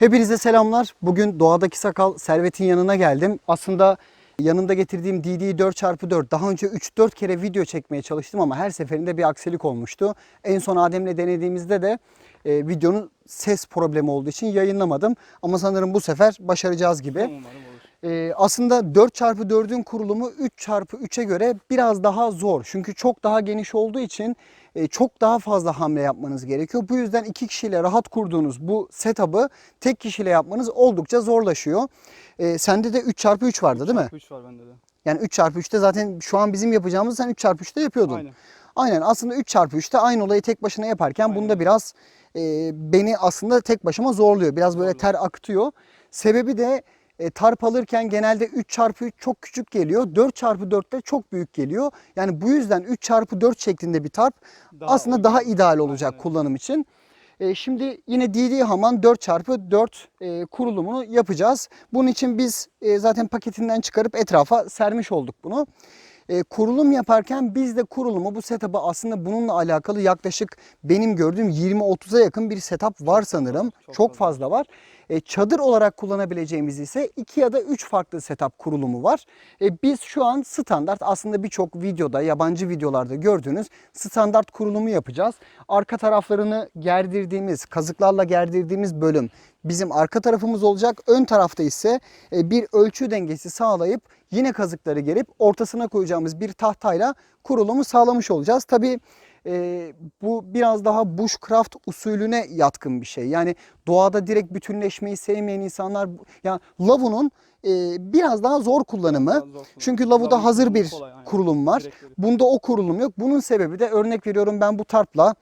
Hepinize selamlar. Bugün Doğadaki Sakal Servet'in yanına geldim. Aslında yanında getirdiğim DD 4x4 daha önce 3-4 kere video çekmeye çalıştım ama her seferinde bir aksilik olmuştu. En son Adem'le denediğimizde de e, videonun ses problemi olduğu için yayınlamadım. Ama sanırım bu sefer başaracağız gibi. Umarım Ee, aslında 4x4'ün kurulumu 3x3'e göre biraz daha zor. Çünkü çok daha geniş olduğu için e, çok daha fazla hamle yapmanız gerekiyor. Bu yüzden iki kişiyle rahat kurduğunuz bu setup'ı tek kişiyle yapmanız oldukça zorlaşıyor. Ee, sende de 3x3 vardı değil mi? 3 var bende de. Yani 3x3'te zaten şu an bizim yapacağımız sen 3x3'te yapıyordun. Aynen. Aynen aslında 3x3'te aynı olayı tek başına yaparken Aynen bunda biraz e, beni aslında tek başıma zorluyor. Biraz böyle ter akıtıyor. Sebebi de e, tarp alırken genelde 3x3 çok küçük geliyor. 4x4 de çok büyük geliyor. Yani bu yüzden 3x4 şeklinde bir tarp Daha aslında uygun. daha ideal olacak Aynen kullanım için. E, şimdi yine DD Haman 4x4 e, kurulumunu yapacağız. Bunun için biz e, zaten paketinden çıkarıp etrafa sermiş olduk bunu. E, kurulum yaparken biz de kurulumu bu setup'ı aslında bununla alakalı yaklaşık benim gördüğüm 20-30'a yakın bir setup var sanırım. Çok, çok fazla, var. E, çadır olarak kullanabileceğimiz ise 2 ya da 3 farklı setup kurulumu var. E, biz şu an standart aslında birçok videoda yabancı videolarda gördüğünüz standart kurulumu yapacağız. Arka taraflarını gerdirdiğimiz kazıklarla gerdirdiğimiz bölüm bizim arka tarafımız olacak. Ön tarafta ise e, bir ölçü dengesi sağlayıp yine kazıkları gerip ortasına koyacağımız bir tahtayla kurulumu sağlamış olacağız. Tabii e, bu biraz daha bushcraft usulüne yatkın bir şey. Yani doğada direkt bütünleşmeyi sevmeyen insanlar ya lavunun e, biraz daha zor kullanımı. Daha zor kullanım. Çünkü lavuda hazır bir kolay, kurulum var. Bunda o kurulum yok. Bunun sebebi de örnek veriyorum ben bu tarpla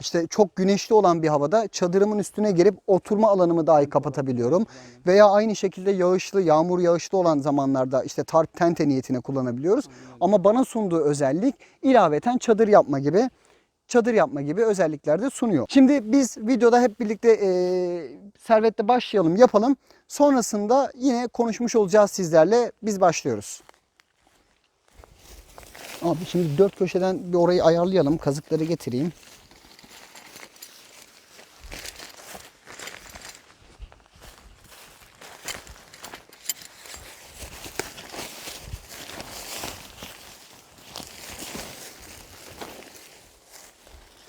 işte çok güneşli olan bir havada çadırımın üstüne gelip oturma alanımı dahi kapatabiliyorum. Veya aynı şekilde yağışlı, yağmur yağışlı olan zamanlarda işte tarp tente niyetine kullanabiliyoruz. Ama bana sunduğu özellik ilaveten çadır yapma gibi çadır yapma gibi özellikler de sunuyor. Şimdi biz videoda hep birlikte eee servetle başlayalım, yapalım. Sonrasında yine konuşmuş olacağız sizlerle. Biz başlıyoruz. Abi şimdi dört köşeden bir orayı ayarlayalım. Kazıkları getireyim.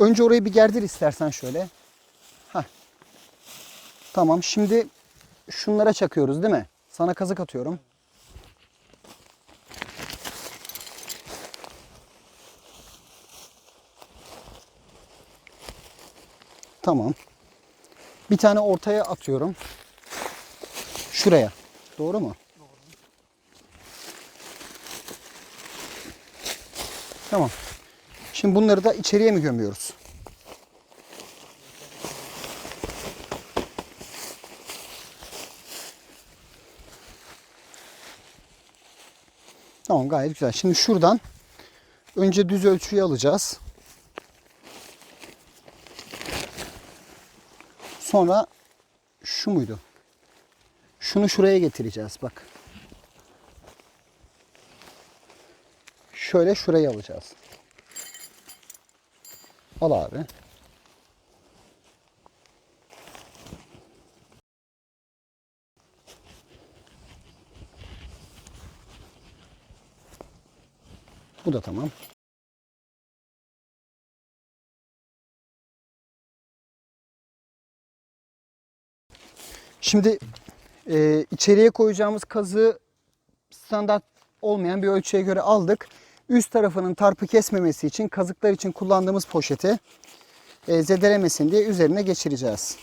Önce orayı bir gerdir istersen şöyle. Heh. Tamam şimdi şunlara çakıyoruz değil mi? Sana kazık atıyorum. Tamam. Bir tane ortaya atıyorum. Şuraya. Doğru mu? Tamam. Şimdi bunları da içeriye mi gömüyoruz? Tamam gayet güzel. Şimdi şuradan önce düz ölçüyü alacağız. Sonra şu muydu? Şunu şuraya getireceğiz bak. Şöyle şuraya alacağız. Al abi. Bu da tamam. Şimdi e, içeriye koyacağımız kazığı standart olmayan bir ölçüye göre aldık. Üst tarafının tarpı kesmemesi için kazıklar için kullandığımız poşeti e, zedelemesin diye üzerine geçireceğiz.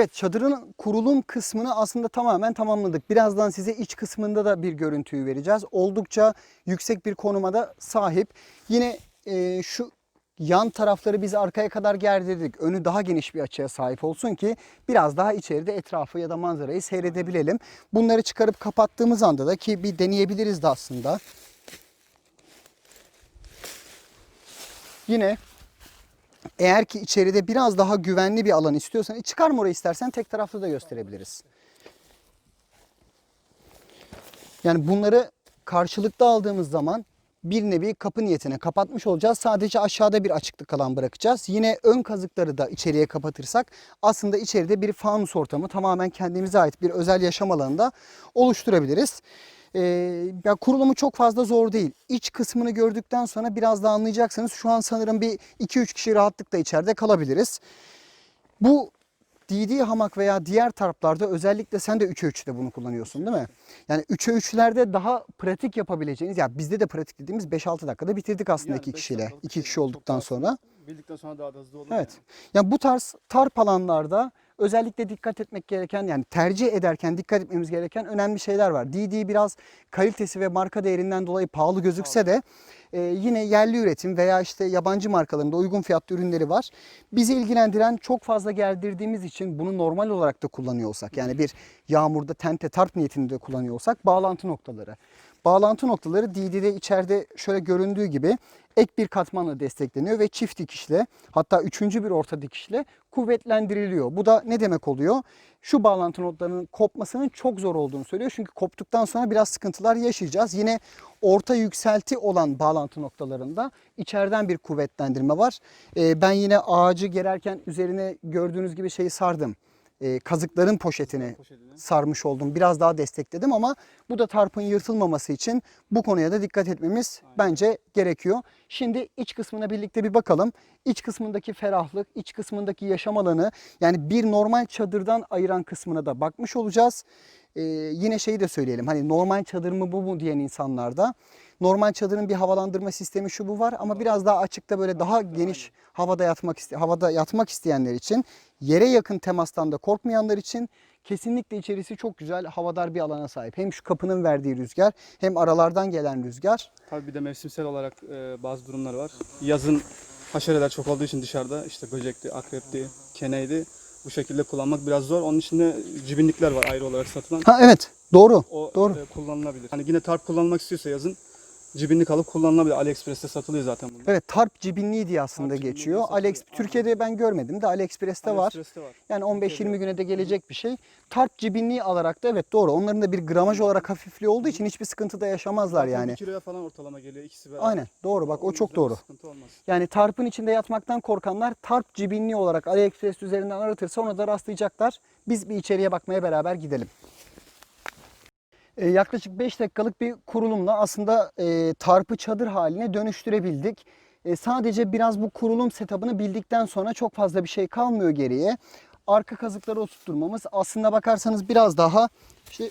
Evet çadırın kurulum kısmını aslında tamamen tamamladık. Birazdan size iç kısmında da bir görüntüyü vereceğiz. Oldukça yüksek bir konuma sahip. Yine e, şu yan tarafları biz arkaya kadar gerdirdik. Önü daha geniş bir açıya sahip olsun ki biraz daha içeride etrafı ya da manzarayı seyredebilelim. Bunları çıkarıp kapattığımız anda da ki bir deneyebiliriz de aslında. Yine eğer ki içeride biraz daha güvenli bir alan istiyorsan e, çıkar mı orayı istersen tek taraflı da gösterebiliriz. Yani bunları karşılıklı aldığımız zaman bir nevi kapı niyetine kapatmış olacağız. Sadece aşağıda bir açıklık alan bırakacağız. Yine ön kazıkları da içeriye kapatırsak aslında içeride bir fanus ortamı tamamen kendimize ait bir özel yaşam alanında oluşturabiliriz. Ee, ya kurulumu çok fazla zor değil. İç kısmını gördükten sonra biraz daha anlayacaksınız. Şu an sanırım bir 2-3 kişi rahatlıkla içeride kalabiliriz. Bu DD hamak veya diğer tarplarda özellikle sen de 3'e 3'te bunu kullanıyorsun değil mi? Yani 3'e 3'lerde daha pratik yapabileceğiniz ya bizde de pratik dediğimiz 5-6 dakikada bitirdik aslında Yani iki kişiyle. iki şey kişi olduktan sonra. Bildikten sonra daha da hızlı olur. Evet. Yani bu tarz tarp alanlarda özellikle dikkat etmek gereken yani tercih ederken dikkat etmemiz gereken önemli şeyler var. DD biraz kalitesi ve marka değerinden dolayı pahalı gözükse de e, yine yerli üretim veya işte yabancı markalarında uygun fiyatlı ürünleri var. Bizi ilgilendiren çok fazla gerdirdiğimiz için bunu normal olarak da kullanıyor olsak yani bir yağmurda tente tarp niyetinde de kullanıyor olsak bağlantı noktaları. Bağlantı noktaları DD'de içeride şöyle göründüğü gibi ek bir katmanla destekleniyor ve çift dikişle hatta üçüncü bir orta dikişle kuvvetlendiriliyor. Bu da ne demek oluyor? Şu bağlantı noktalarının kopmasının çok zor olduğunu söylüyor. Çünkü koptuktan sonra biraz sıkıntılar yaşayacağız. Yine orta yükselti olan bağlantı noktalarında içeriden bir kuvvetlendirme var. Ee, ben yine ağacı gererken üzerine gördüğünüz gibi şeyi sardım. Ee, kazıkların poşetini Poşetini. sarmış oldum. Biraz daha destekledim ama bu da tarpın yırtılmaması için bu konuya da dikkat etmemiz bence gerekiyor. Şimdi iç kısmına birlikte bir bakalım. İç kısmındaki ferahlık, iç kısmındaki yaşam alanı yani bir normal çadırdan ayıran kısmına da bakmış olacağız. Ee, yine şeyi de söyleyelim hani normal çadır mı bu mu diyen insanlarda normal çadırın bir havalandırma sistemi şu bu var ama biraz daha açıkta böyle daha geniş havada yatmak havada yatmak isteyenler için yere yakın temastan da korkmayanlar için kesinlikle içerisi çok güzel havadar bir alana sahip. Hem şu kapının verdiği rüzgar hem aralardan gelen rüzgar. Tabii bir de mevsimsel olarak e, bazı durumlar var. Yazın haşereler çok olduğu için dışarıda işte böcekti, akrepti, keneydi. Bu şekilde kullanmak biraz zor. Onun içinde cibinlikler var ayrı olarak satılan. Ha evet doğru. O Doğru. e, kullanılabilir. Hani yine tarp kullanmak istiyorsa yazın cibinlik alıp kullanılabilir. AliExpress'te satılıyor zaten bunlar. Evet tarp cibinliği diye aslında Tarp cibinliği geçiyor. satılıyor. Alex Türkiye'de ben görmedim de AliExpress'te var. AliExpress'te var. Yani 15-20 Türkiye'de- güne de gelecek bir şey. Tarp cibinliği alarak da evet doğru. Onların da bir gramaj olarak hafifliği olduğu için hiçbir sıkıntı da yaşamazlar Zaten yani. bir kiloya falan ortalama geliyor ikisi beraber. Aynen doğru bak o çok doğru. Sıkıntı olmaz. Yani tarpın içinde yatmaktan korkanlar tarp cibinliği olarak AliExpress üzerinden aratırsa ona da rastlayacaklar. Biz bir içeriye bakmaya beraber gidelim. Ee, yaklaşık 5 dakikalık bir kurulumla aslında e, tarpı çadır haline dönüştürebildik. E, sadece biraz bu kurulum setup'ını bildikten sonra çok fazla bir şey kalmıyor geriye. Arka kazıkları oturtturmamız aslında bakarsanız biraz daha işte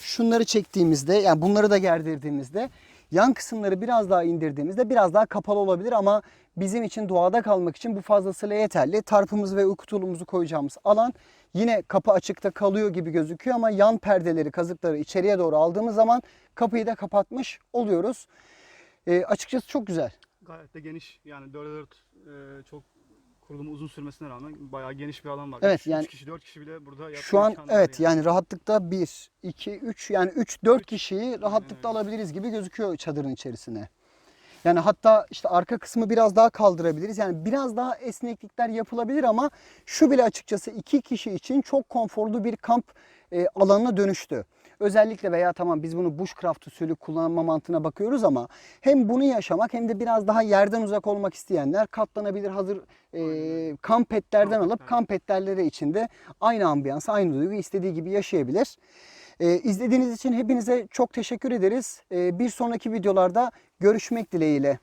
şunları çektiğimizde yani bunları da gerdirdiğimizde yan kısımları biraz daha indirdiğimizde biraz daha kapalı olabilir ama bizim için doğada kalmak için bu fazlasıyla yeterli. Tarpımızı ve uyku tulumuzu koyacağımız alan yine kapı açıkta kalıyor gibi gözüküyor ama yan perdeleri, kazıkları içeriye doğru aldığımız zaman kapıyı da kapatmış oluyoruz. Ee, açıkçası çok güzel. Gayet de geniş. Yani 4'e 4 e, çok kurulumu uzun sürmesine rağmen bayağı geniş bir alan var. Evet, Üç- yani- üç kişi 4 kişi bile burada yatma Şu an evet yani rahatlıkla 1, 2, 3 yani 3, 4 kişiyi rahatlıkla öyle. alabiliriz gibi gözüküyor çadırın içerisine. Yani hatta işte arka kısmı biraz daha kaldırabiliriz. Yani biraz daha esneklikler yapılabilir ama şu bile açıkçası iki kişi için çok konforlu bir kamp e, alanına dönüştü. Özellikle veya tamam biz bunu bushcraft usulü kullanma mantığına bakıyoruz ama hem bunu yaşamak hem de biraz daha yerden uzak olmak isteyenler katlanabilir hazır e, kamp petlerden Kamp alıp kamp petlerleri içinde aynı ambiyans, aynı duygu istediği gibi yaşayabilir. Ee, izlediğiniz için hepinize çok teşekkür ederiz. Ee, bir sonraki videolarda görüşmek dileğiyle.